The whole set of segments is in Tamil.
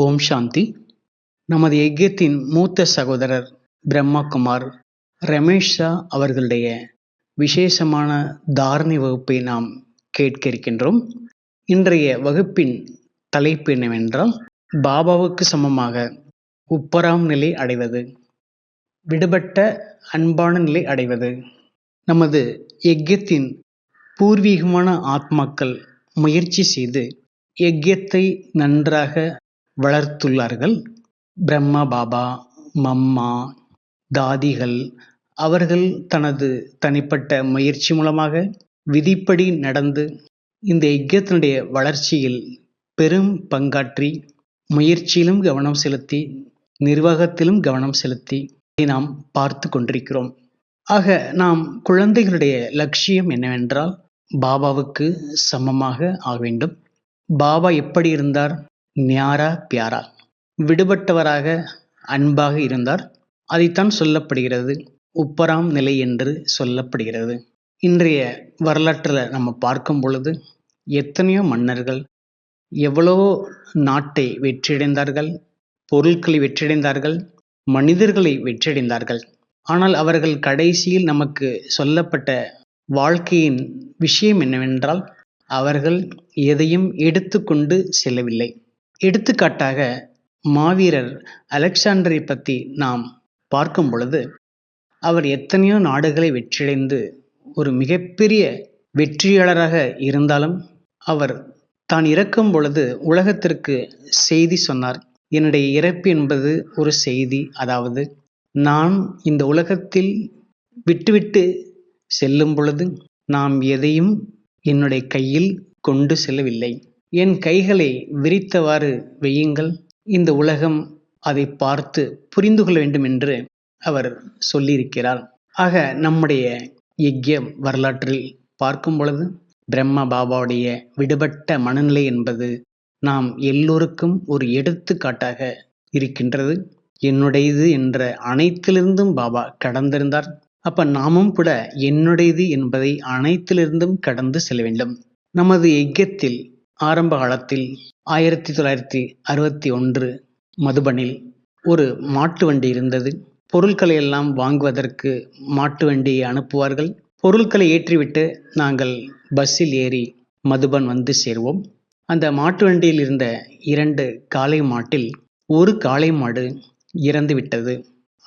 ஓம் சாந்தி. நமது எக்கியத்தின் மூத்த சகோதரர் பிரம்மகுமார் ரமேஷ் ஷா அவர்களுடைய விசேஷமான தாரணை வகுப்பை நாம் கேட்க இருக்கின்றோம் இன்றைய வகுப்பின் தலைப்பு என்னவென்றால் பாபாவுக்கு சமமாக உப்பராம் நிலை அடைவது விடுபட்ட அன்பான நிலை அடைவது. நமது எக்கியத்தின் பூர்வீகமான ஆத்மாக்கள் முயற்சி செய்து யஜ்யத்தை நன்றாக வளர்த்துள்ளார்கள். பிரம்மா பாபா மம்மா தாதிகள் அவர்கள் தனது தனிப்பட்ட முயற்சி மூலமாக விதிப்படி நடந்து இந்த யஜ்யத்தினுடைய வளர்ச்சியில் பெரும் பங்காற்றி முயற்சியிலும் கவனம் செலுத்தி நிர்வாகத்திலும் கவனம் செலுத்தி இதை நாம் பார்த்து கொண்டிருக்கிறோம். ஆக நாம் குழந்தைகளுடைய லட்சியம் என்னவென்றால் பாபாவுக்கு சமமாக ஆக வேண்டும். பாபா எப்படி இருந்தார்? ஞாரா பியாரா. விடுபட்டவராக அன்பாக இருந்தார். அதைத்தான் சொல்லப்படுகிறது. உப்பராம் நிலை என்று சொல்லப்படுகிறது. இன்றைய வரலாற்றில் நம்ம பார்க்கும் பொழுது எத்தனையோ மன்னர்கள் எவ்வளவோ நாட்டை வெற்றியடைந்தார்கள் பொருட்களை வெற்றியடைந்தார்கள் மனிதர்களை வெற்றியடைந்தார்கள். ஆனால் அவர்கள் கடைசியில் நமக்கு சொல்லப்பட்ட வாழ்க்கையின் விஷயம் என்னவென்றால் அவர்கள் எதையும் எடுத்துக்கொண்டு செல்லவில்லை. எடுத்துக்காட்டாக மாவீரர் அலெக்சாண்டரை பற்றி நாம் பார்க்கும் பொழுது அவர் எத்தனையோ நாடுகளை வெற்றியடைந்து ஒரு மிகப்பெரிய வெற்றியாளராக இருந்தாலும் அவர் தான் இறக்கும் பொழுது உலகத்திற்கு செய்தி சொன்னார். என்னுடைய இறப்பு என்பது ஒரு செய்தி. அதாவது நான் இந்த உலகத்தில் விட்டுவிட்டு செல்லும் பொழுது நாம் எதையும் என்னுடைய கையில் கொண்டு செல்லவில்லை. என் கைகளை விரித்தவாறு வையுங்கள். இந்த உலகம் அதை பார்த்து புரிந்து கொள்ள வேண்டும் என்று அவர் சொல்லியிருக்கிறார். ஆக நம்முடைய யஜ்ய வரலாற்றில் பார்க்கும் பொழுது பிரம்ம பாபாவுடைய விடுபட்ட மனநிலை என்பது நாம் எல்லோருக்கும் ஒரு எடுத்துக்காட்டாக இருக்கின்றது. என்னுடையது என்ற அனைத்திலிருந்தும் பாபா கடந்திருந்தார். அப்ப நாமும் கூட என்னுடையது என்பதை அனைத்திலிருந்தும் கடந்து செல்ல வேண்டும். நமது யஜ்யத்தில் ஆரம்ப காலத்தில் ஆயிரத்தி தொள்ளாயிரத்தி அறுபத்தி ஒன்று மதுபனில் ஒரு மாட்டு வண்டி இருந்தது. பொருட்களை எல்லாம் வாங்குவதற்கு மாட்டு வண்டியை அனுப்புவார்கள். பொருட்களை ஏற்றிவிட்டு நாங்கள் பஸ்ஸில் ஏறி மதுபன் வந்து சேர்வோம். அந்த மாட்டு வண்டியில் இருந்த இரண்டு காளை மாட்டில் ஒரு காளை மாடு இறந்து விட்டது.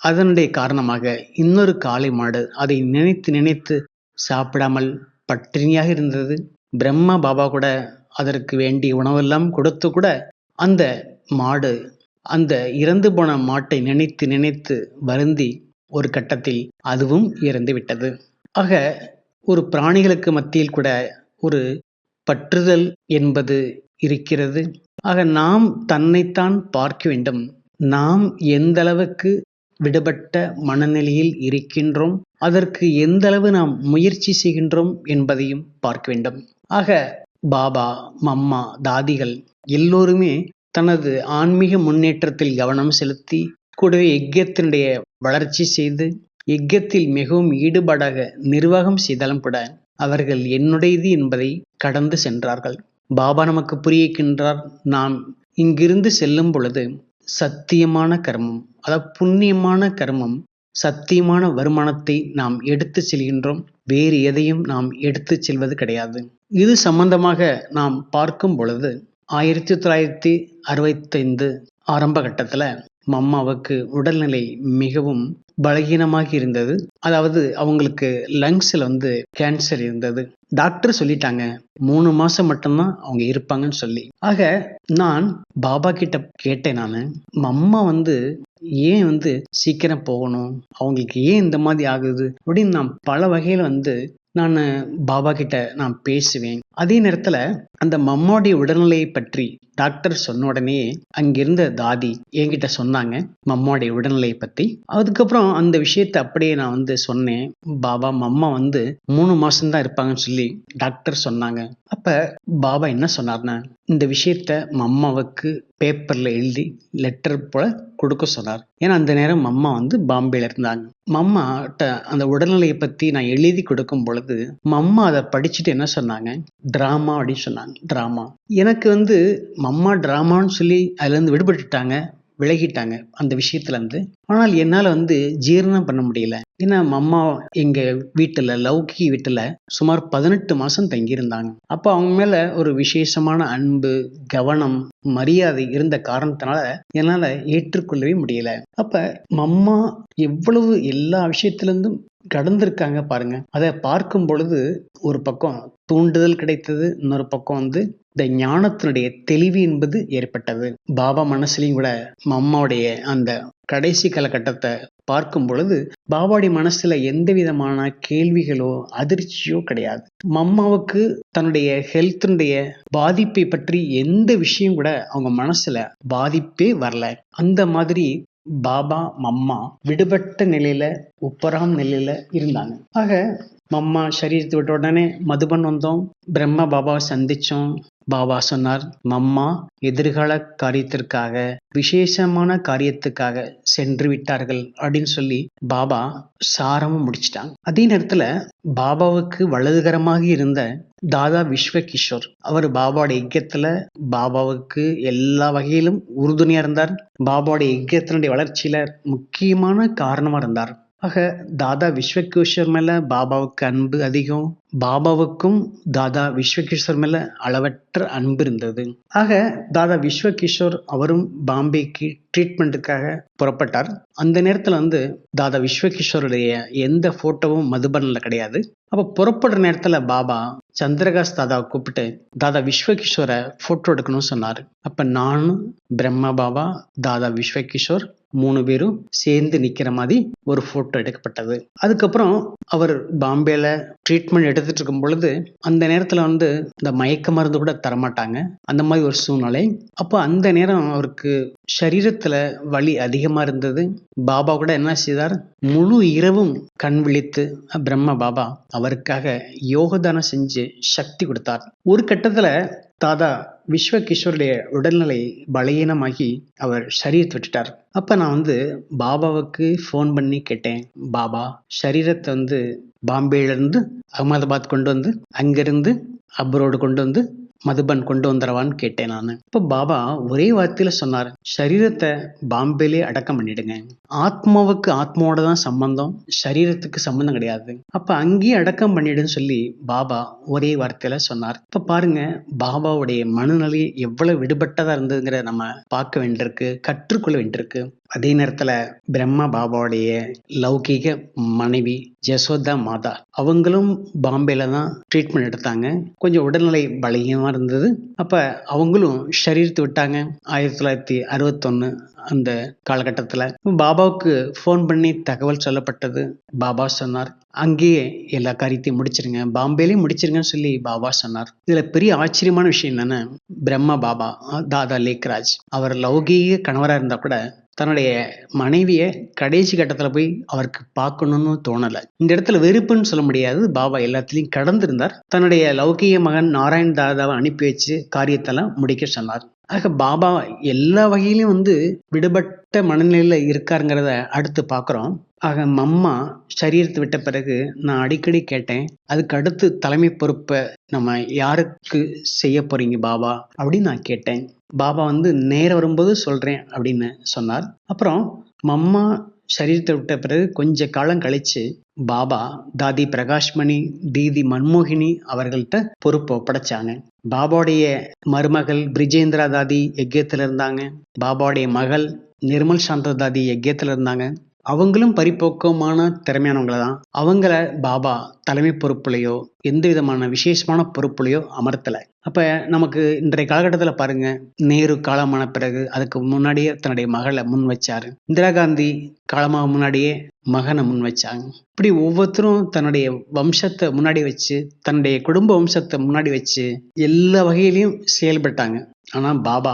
அதனுடைய காரணமாக இன்னொரு காளை மாடு அதை நினைத்து நினைத்து சாப்பிடாமல் பட்டினியாக இருந்தது. பிரம்மா பாபா கூட அதற்கு வேண்டிய உணவெல்லாம் கொடுத்து கூட அந்த மாடு அந்த இறந்து போன மாட்டை நினைத்து நினைத்து வருந்தி ஒரு கட்டத்தில் அதுவும் இறந்து விட்டது. ஆக ஒரு பிராணிகளுக்கு மத்தியில் கூட ஒரு பற்றுதல் என்பது இருக்கிறது. ஆக நாம் தன்னைத்தான் பார்க்க வேண்டும். நாம் எந்த அளவுக்கு விடுபட்ட மனநிலையில் இருக்கின்றோம் அதற்கு எந்த அளவு நாம் முயற்சி செய்கின்றோம் என்பதையும் பார்க்க வேண்டும். ஆக பாபா மம்மா தாதிகள் எல்லோருமே தனது ஆன்மீக முன்னேற்றத்தில் கவனம் செலுத்தி கூடவே யஜ்யத்தினுடைய வளர்ச்சி செய்து யஜ்யத்தில் மிகவும் ஈடுபாடாக நிர்வாகம் செய்தாலும் கூட அவர்கள் என்னுடையது என்பதை கடந்து சென்றார்கள். பாபா நமக்கு புரியிக்கின்றார் நாம் இங்கிருந்து செல்லும் பொழுது சத்தியமான கர்மம் அதாவது புண்ணியமான கர்மம் சத்தியமான வருமானத்தை நாம் எடுத்து செல்கின்றோம். வேறு எதையும் நாம் எடுத்து செல்வது கிடையாது. இது சம்பந்தமாக நாம் பார்க்கும் பொழுது ஆயிரத்தி தொள்ளாயிரத்தி அறுபத்தைந்து ஆரம்ப கட்டத்தில் மம்மாவுக்கு உடல்நிலை மிகவும் பலகீனமாக இருந்தது. அதாவது அவங்களுக்கு லங்ஸில் வந்து கேன்சர் இருந்தது. டாக்டர் சொல்லிட்டாங்க மூணு மாசம் மட்டும்தான் அவங்க இருப்பாங்கன்னு சொல்லி. ஆக நான் பாபா கிட்ட கேட்டேன் நான் மம்மா வந்து ஏன் வந்து சீக்கிரம் போகணும்? அவங்களுக்கு ஏன் இந்த மாதிரி ஆகுது? அப்படின்னு நான் பல வகையில் வந்து நான் பாபா கிட்ட நான் பேசுவேன். அதே நேரத்தில் அந்த மம்மாவுடைய உடல்நிலையை பற்றி டாக்டர் சொன்ன உடனே அங்கிருந்த தாதி என்கிட்ட சொன்னாங்க மம்மாவுடைய உடல்நிலையை பற்றி அதுக்கப்புறம் அந்த விஷயத்த அப்படியே நான் வந்து சொன்னேன். பாபா மம்மா வந்து மூணு மாசம்தான் இருப்பாங்கன்னு சொல்லி டாக்டர் சொன்னாங்க. அப்ப பாபா என்ன சொன்னார்னா இந்த விஷயத்த மம்மாவுக்கு பேப்பரில் எழுதி லெட்டர் போல கொடுக்க சொன்னார். ஏன்னா அந்த நேரம் அம்மா வந்து பாம்பேல இருந்தாங்க. மம்மாட்ட அந்த உடல்நிலையை பற்றி நான் எழுதி கொடுக்கும் பொழுது மம்மா அதை படிச்சுட்டு என்ன சொன்னாங்க? ட்ராமா அப்படின்னு சொன்னாங்க. ட்ராமா எனக்கு வந்து மம்மா ட்ராமான்னு சொல்லி அதுலேருந்து விடுபட்டுட்டாங்க விலகிட்டாங்க அந்த விஷயத்துலேருந்து ஆனால் என்னால் வந்து ஜீரணம் பண்ண முடியல. ஏன்னா அம்மா எங்க வீட்டுல லௌகி வீட்டுல சுமார் பதினெட்டு மாசம் தங்கியிருந்தாங்க. அப்போ அவங்க மேல ஒரு விசேஷமான அன்பு கவனம் மரியாதை இருந்த காரணத்தினால என்னால ஏற்றுக்கொள்ளவே முடியல. அப்ப மம்மா எவ்வளவு எல்லா விஷயத்திலிருந்தும் கடந்திருக்காங்க பாருங்க. அதை பார்க்கும் பொழுது ஒரு பக்கம் தூண்டுதல் கிடைத்தது இன்னொரு பக்கம் வந்து இந்த ஞானத்தினுடைய தெளிவு என்பது ஏற்பட்டது. பாபா மனசுலையும் கூட மம்மாவுடைய அந்த கடைசி காலகட்டத்தை பார்க்கும் பொழுது பாபாடி மனசுல எந்த விதமான கேள்விகளோ அதிர்ச்சியோ கிடையாது. மம்மாவுக்கு தன்னுடைய ஹெல்த்துடைய பாதிப்பை பற்றி எந்த விஷயம் கூட அவங்க மனசுல பாதிப்பே வரல. அந்த மாதிரி பாபா மம்மா விடுபட்ட நிலையில உப்பராம் நிலையில இருந்தாங்க. ஆக மம்மா சரீரத்தை விட்ட உடனே மதுபன் வந்தோம். பிரம்ம பாபாவை சந்திச்சோம். பாபா சொன்னார் மம்மா எதிர்கால காரியத்திற்காக விசேஷமான காரியத்துக்காக சென்று விட்டார்கள் அப்படின்னு சொல்லி பாபா சாரமும் முடிச்சிட்டாங்க. அதே நேரத்துல பாபாவுக்கு வலதுகரமாக இருந்த தாதா விஸ்வ கிஷோர் அவர் பாபாவோட யஜ்யத்துல பாபாவுக்கு எல்லா வகையிலும் உறுதுணையா இருந்தார். பாபாவோட யஜ்யத்தினுடைய வளர்ச்சியில முக்கியமான காரணமா இருந்தார். ஆக தாதா விஸ்வகிஷோர் மேல பாபாவுக்கு அன்பு அதிகம். பாபாவுக்கும் தாதா விஸ்வகிஷோர் மேல அளவற்ற அன்பு இருந்தது. ஆக தாதா விஸ்வகிஷோர் அவரும் பாம்பேக்கு ட்ரீட்மெண்ட்டுக்காக புறப்பட்டார். அந்த நேரத்தில் வந்து தாதா விஸ்வகிஷோருடைய எந்த ஃபோட்டோவும் மதுபனில் கிடையாது. அப்போ புறப்படுற நேரத்தில் பாபா சந்திரகாஸ் தாதாவை கூப்பிட்டு தாதா விஸ்வகிஷோரை ஃபோட்டோ எடுக்கணும்னு சொன்னார். அப்போ நானும் பிரம்மா பாபா தாதா விஸ்வகிஷோர் மூணு பேரும் சேர்ந்து நிக்கிற மாதிரி ஒரு போட்டோ எடுக்கப்பட்டது. அதுக்கப்புறம் அவர் பாம்பேல ட்ரீட்மெண்ட் எடுத்துட்டு இருக்கும் பொழுது அந்த நேரத்தில் வந்து இந்த மயக்க மருந்து கூட தரமாட்டாங்க. அந்த மாதிரி ஒரு சூழ்நிலை. அப்போ அந்த நேரம் அவருக்கு சரீரத்தில் வலி அதிகமாக இருந்தது. பாபா கூட என்ன செய்தார்? முழு இரவும் கண் விழித்து பிரம்ம பாபா அவருக்காக யோகதானம் செஞ்சு சக்தி கொடுத்தார். ஒரு கட்டத்தில் தாதா விஸ்வகிஷோருடைய உடல்நிலை பலகீனமாகி அவர் சரீரத்தை விட்டுட்டார். அப்போ நான் வந்து பாபாவுக்கு ஃபோன் பண்ணி கேட்டேன். பாபா சரீரத்தை வந்து பாம்பேல இருந்து அகமதாபாத் கொண்டு வந்து அங்கிருந்து அப்ரோடு கொண்டு வந்து மதுபன் கொண்டு வந்துடவான்னு கேட்டேன் நான். இப்போ பாபா ஒரே வார்த்தையில சொன்னார் சரீரத்தை பாம்பேலே அடக்கம் பண்ணிடுங்க. ஆத்மாவுக்கு ஆத்மாவோட தான் சம்பந்தம் சரீரத்துக்கு சம்பந்தம் கிடையாது. அப்ப அங்கேயே அடக்கம் பண்ணிடுன்னு சொல்லி பாபா ஒரே வார்த்தையில சொன்னார். இப்ப பாருங்க பாபாவுடைய மனநிலை எவ்வளவு விடுபட்டதா இருந்ததுங்கிற நம்ம பார்க்க வேண்டியிருக்கு கற்றுக்கொள்ள வேண்டியிருக்கு. அதே நேரத்துல பிரம்மா பாபாவுடைய லௌகீக மனைவி ஜசோதா மாதா அவங்களும் பாம்பேல தான் ட்ரீட்மெண்ட் எடுத்தாங்க. கொஞ்சம் உடல்நிலை பலகீனமா இருந்தது. அப்ப அவங்களும் ஷரீரத்தை விட்டாங்க. ஆயிரத்தி தொள்ளாயிரத்தி அறுபத்தொன்னு அந்த காலகட்டத்துல. பாபாவுக்கு ஃபோன் பண்ணி தகவல் சொல்லப்பட்டது. பாபா சொன்னார் அங்கேயே எல்லா காரியத்தையும் முடிச்சிருங்க. பாம்பேலையும் முடிச்சிருங்கன்னு சொல்லி பாபா சொன்னார். இதுல பெரிய ஆச்சரியமான விஷயம் என்னன்னா பிரம்மா பாபா தாதா லேக்ராஜ் அவர் லௌகீக கணவரா இருந்தா கூட தன்னுடைய மனைவியை கடைசி கட்டத்தில் போய் அவருக்கு பார்க்கணும்னு தோணலை. இந்த இடத்துல வெறுப்புன்னு சொல்ல முடியாது. பாபா எல்லாத்துலேயும் கடந்திருந்தார். தன்னுடைய லௌகிய மகன் நாராயண் தாதாவை அனுப்பி வச்சு காரியத்தெல்லாம் முடிக்க சொன்னார். ஆக பாபா எல்லா வகையிலும் வந்து விடுபட்ட மனநிலையில் இருக்காருங்கிறத அடுத்து பார்க்குறோம். ஆக மம்மா சரீரத்தை விட்ட பிறகு நான் அடிக்கடி கேட்டேன் அதுக்கு அடுத்து தலைமை பொறுப்பை நம்ம யாருக்கு செய்ய போறீங்க பாபா? அப்படின்னு நான் கேட்டேன். பாபா வந்து நேரம் வரும்போது சொல்றேன் அப்படின்னு சொன்னார். அப்புறம் மம்மா சரீரத்தை விட்ட பிறகு கொஞ்ச காலம் கழிச்சு பாபா தாதி பிரகாஷ்மணி தீதி மன்மோகினி அவர்கள்ட்ட பொறுப்பை ஒப்படைச்சாங்க. பாபாவுடைய மருமகள் பிரிஜேந்திரா தாதி யஜ்யத்துல இருந்தாங்க. பாபாவுடைய மகள் நிர்மல் சாந்த தாதி யஜ்யத்துல இருந்தாங்க. அவங்களும் பரிபோக்கமான திறமையானவங்கள தான். அவங்கள பாபா தலைமை பொறுப்புலையோ எந்த விதமான விசேஷமான பொறுப்புலையோ அமர்த்தல. அப்போ நமக்கு இன்றைய காலகட்டத்தில் பாருங்க நேரு காலமான பிறகு அதுக்கு முன்னாடியே தன்னுடைய மகளை முன் வச்சாரு. இந்திரா காந்தி காலமாக முன்னாடியே மகனை முன் வச்சாங்க. இப்படி ஒவ்வொருத்தரும் தன்னுடைய வம்சத்தை முன்னாடி வச்சு தன்னுடைய குடும்ப வம்சத்தை முன்னாடி வச்சு எல்லா வகையிலையும் செயல்பட்டாங்க. ஆனால் பாபா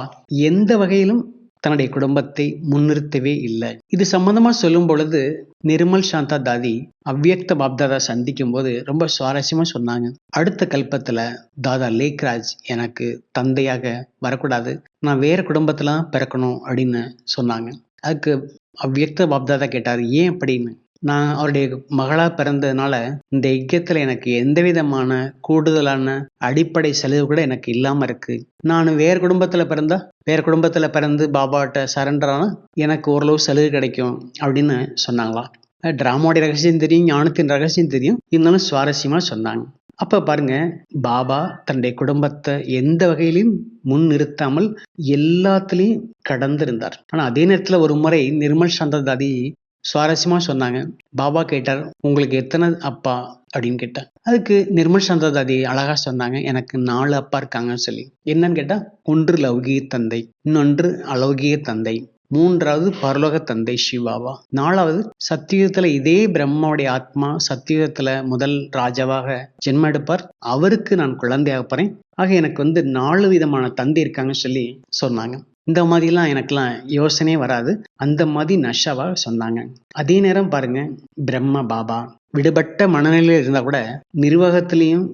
எந்த வகையிலும் தன்னுடைய குடும்பத்தை முன்னிறுத்தவே இல்லை. இது சம்பந்தமா சொல்லும் பொழுது நிர்மல் சாந்தா தாதி அவ்வியக்த பாப்தாதா சந்திக்கும் போது ரொம்ப சுவாரஸ்யமா சொன்னாங்க. அடுத்த கல்பத்துல தாதா லேக்ராஜ் எனக்கு தந்தையாக வரக்கூடாது. நான் வேற குடும்பத்துல பிறக்கணும் அப்படின்னு சொன்னாங்க. அதுக்கு அவ்வியக்த பாப்தாதா கேட்டார் ஏன் அப்படின்னு? நான் அவருடைய மகளாக பிறந்ததுனால இந்த யஜ்யத்துல எனக்கு எந்த விதமான கூடுதலான அடிப்படை செலவு கூட எனக்கு இல்லாமல் இருக்கு. நான் வேறு குடும்பத்தில் பிறந்தா வேறு குடும்பத்தில் பிறந்து பாபாட்ட சரண்டரான எனக்கு ஓரளவு சலுகை கிடைக்கும் அப்படின்னு சொன்னாங்களாம் டிராமாவுடைய ரகசியம் தெரியும் ஞானத்தின் ரகசியம் தெரியும். இருந்தாலும் சுவாரஸ்யமாக சொன்னாங்க. அப்போ பாருங்க பாபா தன்னுடைய குடும்பத்தை எந்த வகையிலையும் முன் நிறுத்தாமல் எல்லாத்துலேயும் கடந்து இருந்தார் அதே நேரத்தில் ஒரு முறை நிர்மல் சந்திரதாதி சுவாரஸ்யமாக சொன்னாங்க. பாபா கேட்டார் உங்களுக்கு எத்தனை அப்பா? அப்படின்னு கேட்டேன் அதுக்கு நிர்மல் சந்திரதாதி அழகாக சொன்னாங்க எனக்கு நாலு அப்பா இருக்காங்கன்னு சொல்லி. என்னன்னு கேட்டால் ஒன்று லௌகிய தந்தை இன்னொன்று அலௌகிய தந்தை மூன்றாவது பரலோக தந்தை சிவாவா நாலாவது சத்தியுகத்துல இதே பிரம்மாவுடைய ஆத்மா சத்தியுகத்துல முதல் ராஜாவாக ஜென்ம எடுப்பார் அவருக்கு நான் குழந்தையாக போறேன். ஆக எனக்கு வந்து நாலு விதமான தந்தை இருக்காங்கன்னு சொல்லி சொன்னாங்க. இந்த மாதிரிலாம் எனக்கெல்லாம் யோசனையே வராது. அந்த மாதிரி நஷாவா சொன்னாங்க. அதே நேரம் பாருங்க பிரம்ம பாபா விடுபட்ட மனநிலையில் இருந்தால் கூட நிர்வாகத்திலையும்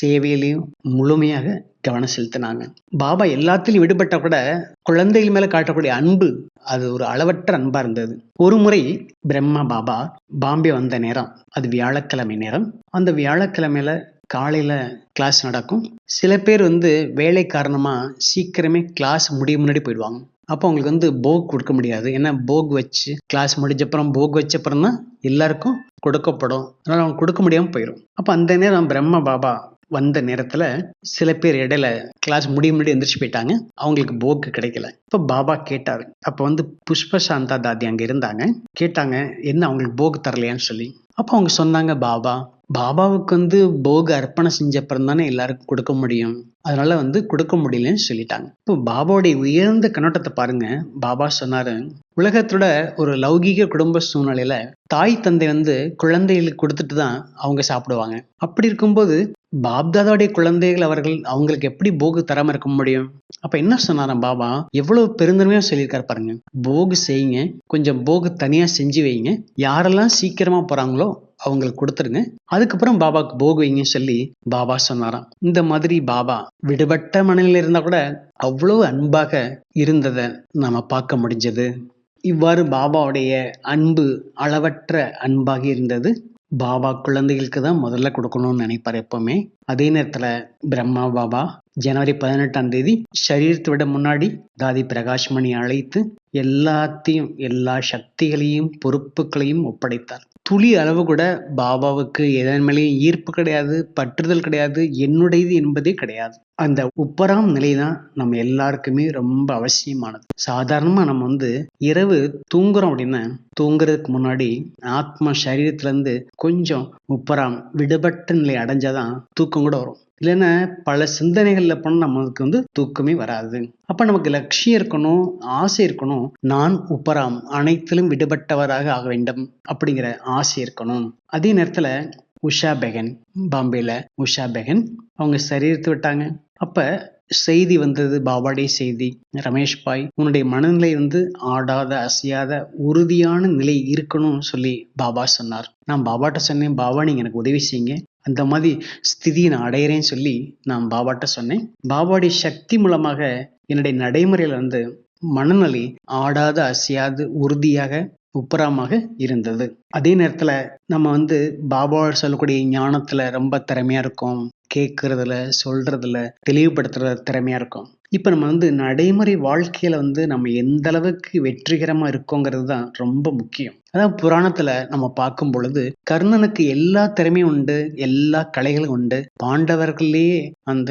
சேவையிலையும் முழுமையாக கவனம் செலுத்தினாங்க. பாபா எல்லாத்திலையும் விடுபட்ட கூட குழந்தைகள் மேல காட்டக்கூடிய அன்பு அது ஒரு அளவற்ற அன்பா இருந்தது. ஒரு முறை பிரம்மா பாபா பாம்பே வந்த நேரம் அது வியாழக்கிழமை நேரம். அந்த வியாழக்கிழமையில காலையில் கிளாஸ் நடக்கும். சில பேர் வந்து வேலை காரணமாக சீக்கிரமே கிளாஸ் முடிய முன்னாடி போயிடுவாங்க. அப்போ அவங்களுக்கு வந்து போக் கொடுக்க முடியாது. ஏன்னா போக் வச்சு கிளாஸ் முடிஞ்சப்புறம் போக் வச்சப்புறம் தான் எல்லாருக்கும் கொடுக்கப்படும். அதனால் அவங்க கொடுக்க முடியாமல் போயிடும் அப்போ அந்த நேரம் பிரம்ம பாபா வந்த நேரத்தில் சில பேர் இடையில கிளாஸ் முடிய முன்னாடி எந்திரிச்சு போயிட்டாங்க. அவங்களுக்கு போக்கு கிடைக்கல. இப்போ பாபா கேட்டார். அப்போ வந்து புஷ்ப சாந்தா தாதி அங்கே இருந்தாங்க. கேட்டாங்க என்ன அவங்களுக்கு போக் தரலையான்னு சொல்லி? அப்போ அவங்க சொன்னாங்க பாபா பாபாவுக்கு வந்து போக அர்ப்பணம் செஞ்ச அப்புறம் தானே எல்லாருக்கும் கொடுக்க முடியும்? அதனால வந்து கொடுக்க முடியலன்னு சொல்லிட்டாங்க. இப்போ பாபாவுடைய உயர்ந்த கண்ணோட்டத்தை பாருங்க. பாபா சொன்னாரு உலகத்தோட ஒரு லௌகீக குடும்ப சூழ்நிலையில தாய் தந்தை வந்து குழந்தைகளுக்கு கொடுத்துட்டு தான் அவங்க சாப்பிடுவாங்க. அப்படி இருக்கும்போது பாப்தாதாவுடைய குழந்தைகள் அவர்கள் அவங்களுக்கு எப்படி போகு தராம இருக்க முடியும்? அப்ப என்ன சொன்னாராம் பாபா? எவ்வளவு பெருந்தன்மையா சொல்லியிருக்காரு பாருங்க. போகு செய்யுங்க. கொஞ்சம் போகு தனியா செஞ்சு வைங்க. யாரெல்லாம் சீக்கிரமா போறாங்களோ அவங்களுக்கு கொடுத்துருங்க. அதுக்கப்புறம் பாபாவுக்கு போகுவீங்கன்னு சொல்லி பாபா சொன்னாராம். இந்த மாதிரி பாபா விடுபட்ட மனநிலை இருந்தால் கூட அவ்வளவு அன்பாக இருந்ததை நாம் பார்க்க முடிஞ்சது. இவ்வாறு பாபாவுடைய அன்பு அளவற்ற அன்பாக இருந்தது. பாபா குழந்தைகளுக்கு தான் முதல்ல கொடுக்கணும்னு நினைப்பார் எப்பவுமே. அதே நேரத்தில் பிரம்மா பாபா ஜனவரி பதினெட்டாம் தேதி சரீரத்தை விட முன்னாடி தாதி பிரகாஷ் மணி அழைத்து எல்லாத்தையும் எல்லா சக்திகளையும் பொறுப்புகளையும் ஒப்படைத்தார். துளி அளவு கூட பாபாவுக்கு எதன் மேலேயும் ஈர்ப்பு கிடையாது பற்றுதல் கிடையாது என்னுடையது என்பதே கிடையாது. அந்த உப்பராம் நிலை தான் நம்ம எல்லாருக்குமே ரொம்ப அவசியமானது. சாதாரணமா நம்ம வந்து இரவு தூங்குறோம் அப்படின்னா தூங்குறதுக்கு முன்னாடி ஆத்மா சரீரத்துல இருந்து கொஞ்சம் உப்பராம் விடுபட்ட நிலை அடைஞ்சாதான் தூக்கம் கூட வரும். இல்லைன்னா பல சிந்தனைகள்ல போனால் நமக்கு வந்து தூக்கமே வராது. அப்ப நமக்கு லட்சியம் இருக்கணும் ஆசை இருக்கணும் நான் உப்பராம் அனைத்திலும் விடுபட்டவராக ஆக வேண்டும் அப்படிங்கிற ஆசை இருக்கணும். அதே நேரத்துல உஷா பெகன் பாம்பேல உஷா பெகன் அவங்க சரீரத்தை விட்டாங்க. அப்ப செய்தி வந்தது பாபாடி செய்தி. ரமேஷ் பாய் உன்னுடைய மனநிலை வந்து ஆடாத அசையாத உறுதியான நிலை இருக்கணும்னு சொல்லி பாபா சொன்னார். நான் பாபாட்ட சொன்னேன் பாபா நீங்க எனக்கு உதவி செய்யுங்க. அந்த மாதிரி ஸ்திதியை நான் அடையிறேன்னு சொல்லி நான் பாபாட்ட சொன்னேன். பாபாடைய சக்தி மூலமாக என்னுடைய நடைமுறையில வந்து மனநிலை ஆடாத அசையாது உறுதியாக உப்பராமாக இருந்தது. அதே நேரத்துல நம்ம வந்து பாபா சொல்லக்கூடிய ஞானத்துல ரொம்ப திறமையா இருக்கும். கேட்கறதுல சொல்றதுல தெளிவுபடுத்துறதுல திறமையா இருக்கும். இப்ப நம்ம வந்து நடைமுறை வாழ்க்கையில வந்து நம்ம எந்த அளவுக்கு வெற்றிகரமா இருக்கோங்கிறது தான் ரொம்ப முக்கியம். அதாவது புராணத்துல நம்ம பார்க்கும் பொழுது கர்ணனுக்கு எல்லா திறமையும் உண்டு எல்லா கலைகளும் உண்டு. பாண்டவர்களே அந்த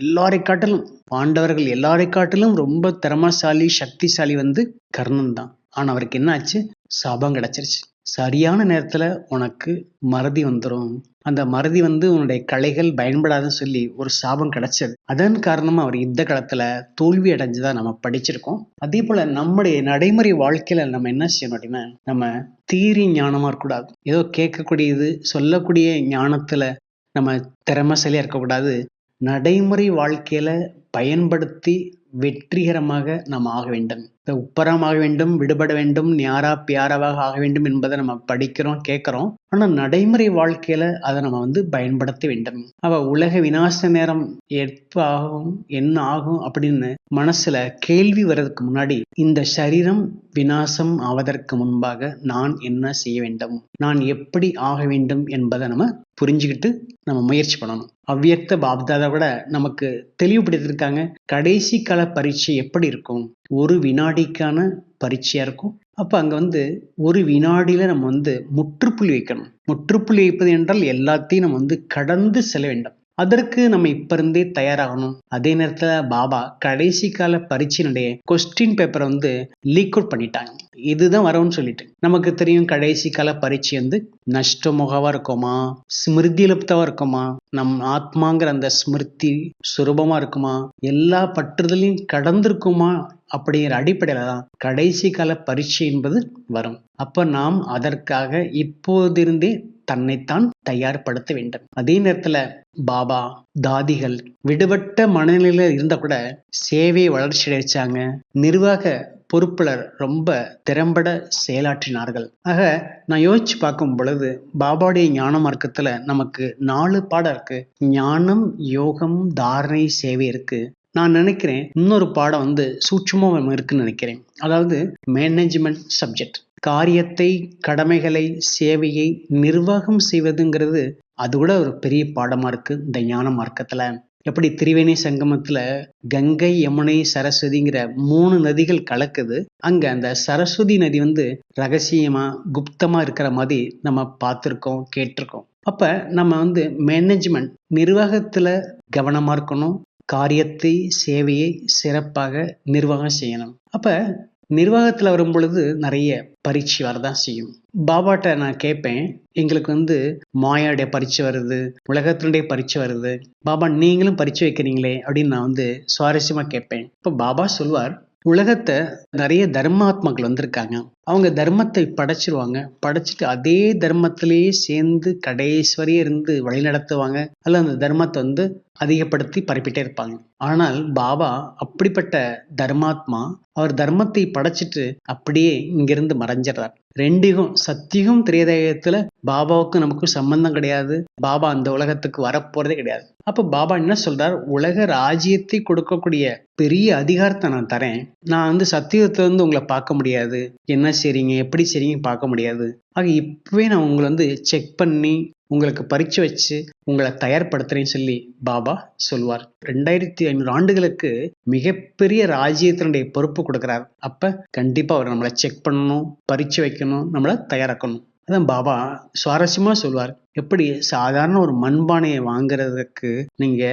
எல்லாரை காட்டிலும் பாண்டவர்கள் எல்லாரை காட்டிலும் ரொம்ப திறமசாலி சக்திசாலி வந்து கர்ணன் தான். ஆனால் அவருக்கு என்ன ஆச்சு சாபம் கிடைச்சிருச்சு. சரியான நேரத்தில் உனக்கு மறதி வந்துடும் அந்த மறதி வந்து உன்னுடைய கலைகள் பயன்படாதுன்னு சொல்லி ஒரு சாபம் கிடைச்சது. அதன் காரணமாக அவர் யுத்த காலத்தில் தோல்வி அடைஞ்சுதான் நம்ம படிச்சிருக்கோம். அதே போல் நம்முடைய நடைமுறை வாழ்க்கையில் நம்ம என்ன செய்யணும் அப்படின்னா நம்ம தீரி ஞானமாக இருக்கக்கூடாது. ஏதோ கேட்கக்கூடியது சொல்லக்கூடிய ஞானத்தில் நம்ம திறமசலியாக இருக்கக்கூடாது. நடைமுறை வாழ்க்கையில பயன்படுத்தி வெற்றிகரமாக நாம் ஆக வேண்டும். இந்த உப்பரமாக வேண்டும் விடுபட வேண்டும் ஞாரா பியாராவாக ஆக வேண்டும் என்பதை நம்ம படிக்கிறோம் கேட்குறோம். ஆனால் நடைமுறை வாழ்க்கையில அதை நம்ம வந்து பயன்படுத்த வேண்டும். அவ உலக விநாச நேரம் எப்ப ஆகும் என்ன ஆகும் அப்படின்னு மனசுல கேள்வி வர்றதுக்கு முன்னாடி இந்த சரீரம் விநாசம் ஆவதற்கு முன்பாக நான் என்ன செய்ய வேண்டும்? நான் எப்படி ஆக வேண்டும் என்பதை நம்ம புரிஞ்சுக்கிட்டு நம்ம முயற்சி பண்ணணும். அவ்வியக்த பாப்தாதா கூட நமக்கு தெளிவுபடுத்திருக்காங்க கடைசி கால பரீட்சை எப்படி இருக்கும்? ஒரு வினாடிக்கான பரீட்சையாக இருக்கும். அப்போ அங்க வந்து ஒரு வினாடியில் நம்ம வந்து முற்றுப்புள்ளி வைக்கணும். முற்றுப்புள்ளி வைப்பது என்றால் எல்லாத்தையும் நம்ம வந்து கடந்து செல்ல வேண்டும். அதற்கு நம்ம இப்ப இருந்தே தயாராகணும். அதே நேரத்துல பாபா கடைசி கால பரீட்சையினுடைய கொஸ்டின் பேப்பரை வந்து லீக் அவுட் பண்ணிட்டாங்க. இதுதான் வரும்னு சொல்லிட்டு. நமக்கு தெரியும் கடைசி கால பரீட்சை வந்து நஷ்ட முகவா இருக்குமா? ஸ்மிருதி ஸ்மிருதிலுப்தவா இருக்குமா? நம் ஆத்மாங்கிற அந்த ஸ்மிருதி சுரூபமா இருக்குமா? எல்லா பற்றுதலையும் கடந்திருக்குமா? அப்படிங்கிற அடிப்படையில தான் கடைசி கால பரீட்சை என்பது வரும். அப்ப நாம் அதற்காக இப்போதிருந்தே தன்னைத்தான் தயார்படுத்த வேண்டும். அதே நேரத்துல பாபா தாதிகள் விடுபட்ட மனநிலையில இருந்தா கூட சேவை வளர்ச்சி அடைச்சாங்க. நிர்வாக பொறுப்புலர் ரொம்ப திறம்பட செயலாற்றினார்கள். ஆக நான் யோசிச்சு பார்க்கும் பொழுது பாபாவுடைய ஞான மார்க்கத்துல நமக்கு நாலு பாடம் இருக்கு. ஞானம் யோகம் தாரணை சேவை இருக்கு. நான் நினைக்கிறேன் இன்னொரு பாடம் வந்து சூட்சமாக இருக்குன்னு நினைக்கிறேன். அதாவது மேனேஜ்மெண்ட் சப்ஜெக்ட் காரியத்தை கடமைகளை சேவையை நிர்வாகம் செய்வதுங்கிறது அது கூட ஒரு பெரிய பாடமாக இருக்கு இந்த ஞான மார்க்கத்தில். எப்படி திரிவேணி சங்கமத்துல கங்கை யமுனை சரஸ்வதிங்கிற மூணு நதிகள் கலக்குது. அங்க அந்த சரஸ்வதி நதி வந்து ரகசியமா குப்தமா இருக்கிற மாதிரி நம்ம பார்த்துருக்கோம் கேட்டிருக்கோம். அப்ப நம்ம வந்து மேனேஜ்மெண்ட் நிர்வாகத்துல கவனமா இருக்கணும் காரியத்தை சேவையை சிறப்பாக நிர்வாகம் செய்யணும். அப்ப நிர்வாகத்துல வரும் பொழுது நிறைய பரீட்சை வரதான் செய்யும். பாபாட்ட நான் கேட்பேன் எங்களுக்கு வந்து மாயாவுடைய பரீட்சை வருது உலகத்தினுடைய பரீட்சை வருது. பாபா நீங்களும் பரீட்சை வைக்கிறீங்களே அப்படின்னு நான் வந்து சுவாரஸ்யமா கேட்பேன். இப்போ பாபா சொல்வார் உலகத்தை நிறைய தர்மாத்மாக்கள் வந்திருக்காங்க. அவங்க தர்மத்தை படைச்சிருவாங்க. படைச்சிட்டு அதே தர்மத்திலேயே சேர்ந்து கடைஸ்வரியே இருந்து வழி நடத்துவாங்க அல்ல அந்த தர்மத்தை வந்து அதிகப்படுத்தி பரப்பிட்டே இருப்பாங்க. ஆனால் பாபா அப்படிப்பட்ட தர்மாத்மா அவர் தர்மத்தை படைச்சிட்டு அப்படியே இங்கிருந்து மறைஞ்சிடுறார். ரெண்டிகும் சத்தியும் திரேதயத்துல பாபாவுக்கும் நமக்கும் சம்பந்தம் கிடையாது. பாபா அந்த உலகத்துக்கு வரப்போறதே கிடையாது. அப்ப பாபா என்ன சொல்றார்? உலக ராஜ்யத்தை கொடுக்கக்கூடிய பெரிய அதிகாரத்தை நான் தரேன். நான் வந்து சத்தியத்தை வந்து உங்களை பார்க்க முடியாது. என்ன செய்றீங்க? எப்படி செய்றீங்க பார்க்க முடியாது. ஆக இப்பவே நான் உங்களை வந்து செக் பண்ணி உங்களுக்கு பறிச்சு வச்சு உங்களை தயார்படுத்துறேன்னு சொல்லி பாபா சொல்வார் ரெண்டாயிரத்தி ஐநூறு ஆண்டுகளுக்கு மிகப்பெரிய ராஜ்யத்தினுடைய பொறுப்பு கொடுக்குறார். அப்ப கண்டிப்பா அவர் நம்மளை செக் பண்ணணும் பறிச்சு வைக்கணும் நம்மளை தயாராக்கணும். அதான் பாபா சுவாரஸ்யமா சொல்வார். எப்படி சாதாரண ஒரு மண்பானையை வாங்குறதுக்கு நீங்க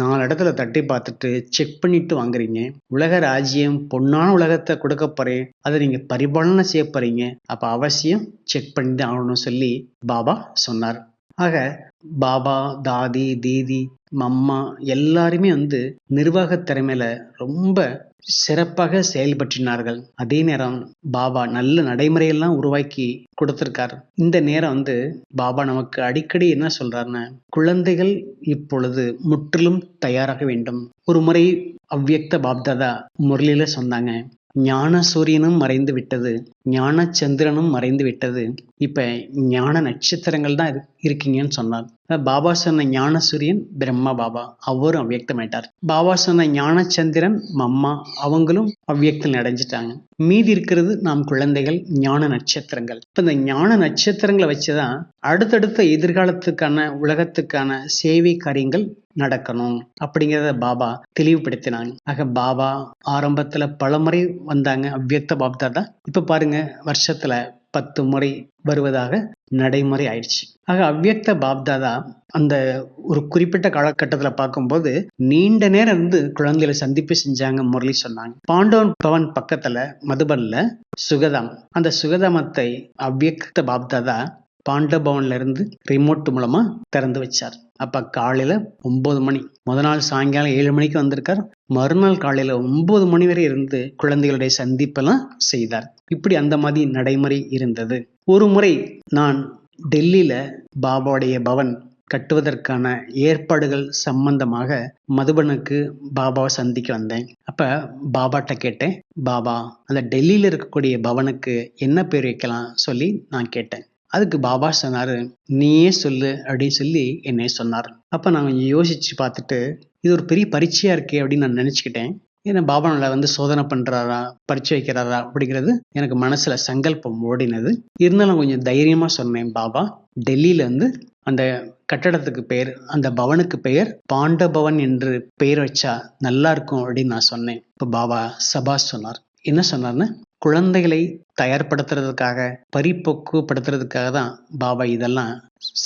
நாலு இடத்துல தட்டி பார்த்துட்டு செக் பண்ணிட்டு வாங்குறீங்க. உலக ராஜ்யம் பொன்னான உலகத்தை கொடுக்க போறேன். அதை நீங்க பரிபாலனை செய்ய போறீங்க. அப்ப அவசியம் செக் பண்ணி தான் ஆகணும்னு சொல்லி பாபா சொன்னார். ஆக பாபா தாதி தீதி மம்மா எல்லாருமே வந்து நிர்வாக திறமையில ரொம்ப சிறப்பாக செயல்பற்றினார்கள். அதே நேரம் பாபா நல்ல நடைமுறையெல்லாம் உருவாக்கி கொடுத்திருக்கார். இந்த நேரம் வந்து பாபா நமக்கு அடிக்கடி என்ன சொல்றாருன்னா குழந்தைகள் இப்பொழுது முற்றிலும் தயாராக வேண்டும். ஒரு முறை அவ்வியக்த பாப்தாதா முரளியில சொன்னாங்க ஞான சூரியனும் மறைந்து விட்டது ஞான சந்திரனும் மறைந்து விட்டது இப்ப ஞான நட்சத்திரங்கள் தான் இருக்கீங்கன்னு சொன்னார். பாபா சொன்ன ஞான சூரியன் பிரம்மா பாபா அவரும் அவ்வியக்தமாயிட்டார். பாபா சொன்ன ஞான சந்திரன் மம்மா அவங்களும் அவ்வியக்தம் அடைஞ்சிட்டாங்க மீதி இருக்கிறது நாம் குழந்தைகள் ஞான நட்சத்திரங்கள். இப்ப இந்த ஞான நட்சத்திரங்களை வச்சுதான் அடுத்தடுத்த எதிர்காலத்துக்கான உலகத்துக்கான சேவை காரியங்கள் நடக்கணும் அப்படிங்கிறத பாபா தெளிவுபடுத்தினாங்க. ஆக பாபா ஆரம்பத்துல பல முறை வந்தாங்க. அவ்வியக்த பாப்தாதா? இப்ப பாருங்க வருஷத்துல பத்து முறை வருவதாக நடைமுறை ஆயிடுச்சு. ஆக அவ்வியக்த பாப்தாதா அந்த ஒரு குறிப்பிட்ட காலகட்டத்துல பார்க்கும்போது நீண்ட நேரம் இருந்து குழந்தைகளை சந்திப்பு செஞ்சாங்க முரளி சொன்னாங்க. பாண்டவன் பவன் பக்கத்துல மதுபன்ல சுகதாம். அந்த சுகதாமத்தை அவ்வியக்த பாப்தாதா பாண்டபவன்ல இருந்து ரிமோட் மூலமா திறந்து வச்சார். அப்ப காலையில ஒன்பது மணி. முத நாள் சாயங்காலம் ஏழு மணிக்கு வந்திருக்கார். மறுநாள் காலையில ஒன்பது மணி வரை இருந்து குழந்தைகளுடைய சந்திப்பெல்லாம் செய்தார். இப்படி அந்த மாதிரி நடைமுறை இருந்தது. ஒரு முறை நான் டெல்லியில பாபாவுடைய பவன் கட்டுவதற்கான ஏற்பாடுகள் சம்பந்தமாக மதுபனுக்கு பாபாவை சந்திக்க வந்தேன். அப்ப பாபாட்ட கேட்டேன் பாபா அந்த டெல்லியில இருக்கக்கூடிய பவனுக்கு என்ன பேர் வைக்கலாம்? சொல்லி நான் கேட்டேன். அதுக்கு பாபா சொன்னாரு நீயே சொல்லு அப்படின்னு சொல்லி என்னை சொன்னார். அப்ப நான் கொஞ்சம் யோசிச்சு பார்த்துட்டு இது ஒரு பெரிய பரீட்சையா இருக்கே அப்படின்னு நான் நினைச்சுக்கிட்டேன். ஏன்னா பாபா நல்லா வந்து சோதனை பண்றாரா பரிச்சை வைக்கிறாரா அப்படிங்கிறது எனக்கு மனசுல சங்கல்பம் ஓடினது. இருந்தாலும் கொஞ்சம் தைரியமா சொன்னேன் பாபா டெல்லியில இருந்து அந்த கட்டடத்துக்கு பெயர் அந்த பவனுக்கு பெயர் பாண்டபவன் என்று பெயர் வச்சா நல்லா இருக்கும் அப்படின்னு நான் சொன்னேன். இப்போ பாபா சபாஷ் சொன்னார். என்ன சொன்னார்னு? குழந்தைகளை தயார்படுத்துறதுக்காக பரிபக்குவப்படுத்துறதுக்காக தான் பாபா இதெல்லாம்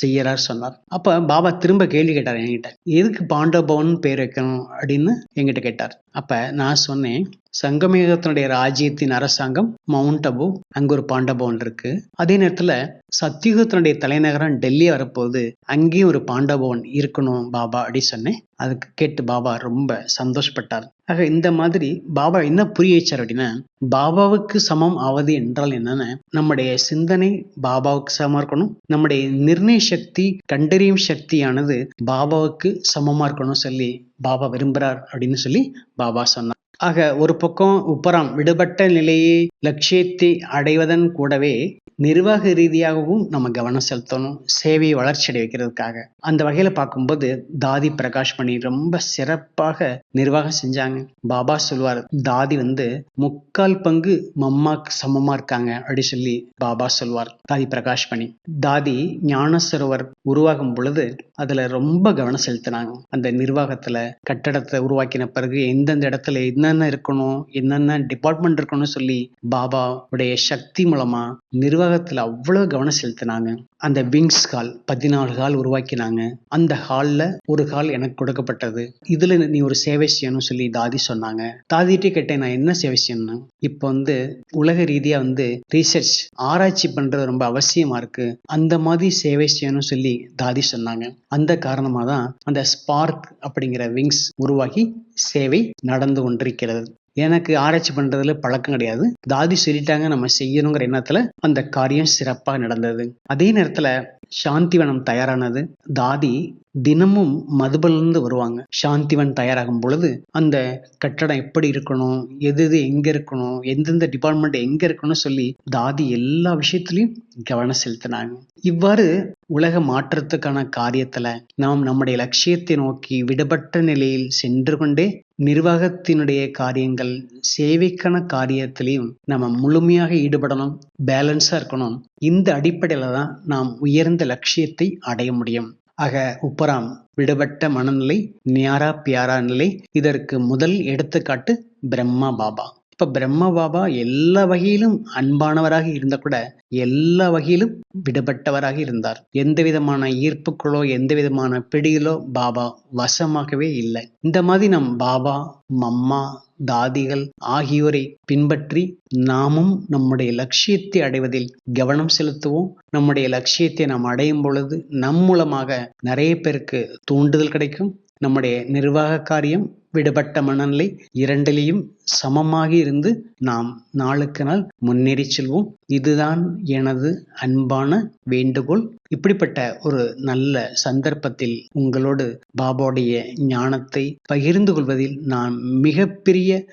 செய்யறார் சொன்னார். அப்ப பாபா திரும்ப கேள்வி கேட்டார் என்கிட்ட எதுக்கு பாண்டபவன் பேர் வைக்கணும்? அப்படின்னு என்கிட்ட கேட்டார். அப்ப நான் சொன்னேன் சங்கமேகத்தினுடைய ராஜ்யத்தின் அரசாங்கம் மவுண்ட் அபு அங்க ஒரு பாண்டபவன் இருக்கு. அதே நேரத்துல சத்தியுகத்தினுடைய தலைநகரம் டெல்லி வரப்போகுது. அங்கேயும் ஒரு பாண்டபவன் இருக்கணும் பாபா அப்படி சொன்னேன். அதுக்கு கேட்டு பாபா ரொம்ப சந்தோஷப்பட்டார். ஆக இந்த மாதிரி பாபா என்ன புரிய வச்சார் அப்படின்னா பாபாவுக்கு சமம் ஆவது என்றால் என்னன்னா நம்முடைய சிந்தனை பாபாவுக்கு சமமா இருக்கணும். நம்முடைய நிர்ணய சக்தி கண்டறியும் சக்தியானது பாபாவுக்கு சமமா இருக்கணும் சொல்லி பாபா விரும்புறார் அப்படின்னு சொல்லி பாபா சொன்னார். ஆக ஒரு பக்கம் உப்பரம் விடுபட்ட நிலையை லட்சியத்தை அடைவதன் கூடவே நிர்வாக ரீதியாகவும் நம்ம கவனம் செலுத்தணும் சேவையை வளர்ச்சி அடைய வைக்கிறதுக்காக அந்த வகையில பார்க்கும்போது தாதி பிரகாஷ் பண்ணி ரொம்ப சிறப்பாக நிர்வாகம் செஞ்சாங்க. பாபா சொல்லுவார் தாதி வந்து முக்கால் பங்கு மம்மாக்கு சமமா இருக்காங்க அப்படி சொல்லி பாபா சொல்வார் தாதி பிரகாஷ் பண்ணி தாதி ஞான சரோவர் உருவாகும் பொழுது அதுல ரொம்ப கவனம் செலுத்தினாங்க. அந்த நிர்வாகத்துல கட்டடத்தை உருவாக்கின பிறகு எந்தெந்த இடத்துல என்னென்ன இருக்கணும் என்னென்ன டிபார்ட்மெண்ட் இருக்கணும்னு சொல்லி பாபா உடைய சக்தி மூலமா நிர்வாக நிர்வாகத்தில் அவ்வளவு கவனம் செலுத்தினாங்க. அந்த விங்ஸ் ஹால் பதினாலு ஹால் உருவாக்கினாங்க. அந்த ஹால்ல ஒரு ஹால் எனக்கு கொடுக்கப்பட்டது. இதுல நீ ஒரு சேவை செய்யணும்னு சொல்லி தாதி சொன்னாங்க. தாதிட்டே கேட்டேன் நான் என்ன சேவை செய்யணும் இப்போ வந்து உலக ரீதியா வந்து ரீசர்ச் ஆராய்ச்சி பண்றது ரொம்ப அவசியமா இருக்கு. அந்த மாதிரி சேவை செய்யணும்னு சொல்லி தாதி சொன்னாங்க. அந்த காரணமாக தான் அந்த ஸ்பார்க் அப்படிங்கிற விங்ஸ் உருவாகி சேவை நடந்து கொண்டிருக்கிறது. எனக்கு ஆராய்ச்சி பண்றதுல பழக்கம் கிடையாது. தாதி சொல்லிட்டாங்க நம்ம செய்யணுங்கிற எண்ணத்துல அந்த காரியம் சிறப்பாக நடந்தது. அதே நேரத்துல சாந்திவனம் தயாரானது. தாதி தினமும் மதுபலிருந்து வருவாங்க. சாந்திவன் தயாராகும் பொழுது அந்த கட்டடம் எப்படி இருக்கணும் எது எது எங்க இருக்கணும் எந்தெந்த டிபார்ட்மெண்ட் எங்க இருக்கணும்னு சொல்லி தாதி எல்லா விஷயத்திலையும் கவனம் செலுத்தினாங்க. இவ்வாறு உலக மாற்றத்துக்கான காரியத்துல நாம் நம்முடைய லட்சியத்தை நோக்கி விடுபட்ட நிலையில் சென்று கொண்டே நிர்வாகத்தினுடைய காரியங்கள் சேவைக்கான காரியத்திலையும் நம்ம முழுமையாக ஈடுபடணும் பேலன்ஸா இருக்கணும். இந்த அடிப்படையில தான் நாம் உயர்ந்த லட்சியத்தை அடைய முடியும். ஆக உப்பராம் விடுபட்ட மனநிலை நியாரா பியாரா நிலை இதற்கு முதல் எடுத்துக்காட்டு பிரம்மா பாபா. இப்ப பிரம்ம பாபா எல்லா வகையிலும் அன்பானவராக இருந்த கூட எல்லா வகையிலும் விடுபட்டவராக இருந்தார். எந்த விதமான ஈர்ப்புகளோ எந்த விதமான பிடியிலோ பாபா வசமாகவே இல்லை. இந்த மாதிரி நம் பாபா மம்மா தாதிகள் ஆகியோரை பின்பற்றி நாமும் நம்முடைய லட்சியத்தை அடைவதில் கவனம் செலுத்துவோம். நம்முடைய லட்சியத்தை நாம் அடையும் பொழுது நம் மூலமாக நிறைய பேருக்கு தூண்டுதல் கிடைக்கும். நம்முடைய நிர்வாக காரியம் விடுபட்ட மனநிலை இரண்டிலையும் சமமாக இருந்து நாம் நாளுக்கு நாள் முன்னேறி செல்வோம். இதுதான் எனது அன்பான வேண்டுகோள். இப்படிப்பட்ட ஒரு நல்ல சந்தர்ப்பத்தில் உங்களோடு பாபாவுடைய ஞானத்தை பகிர்ந்து கொள்வதில் நான் மிகப்பெரிய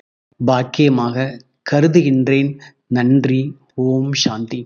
பாக்கியமாக கருதுகின்றேன். நன்றி. ஓம் சாந்தி.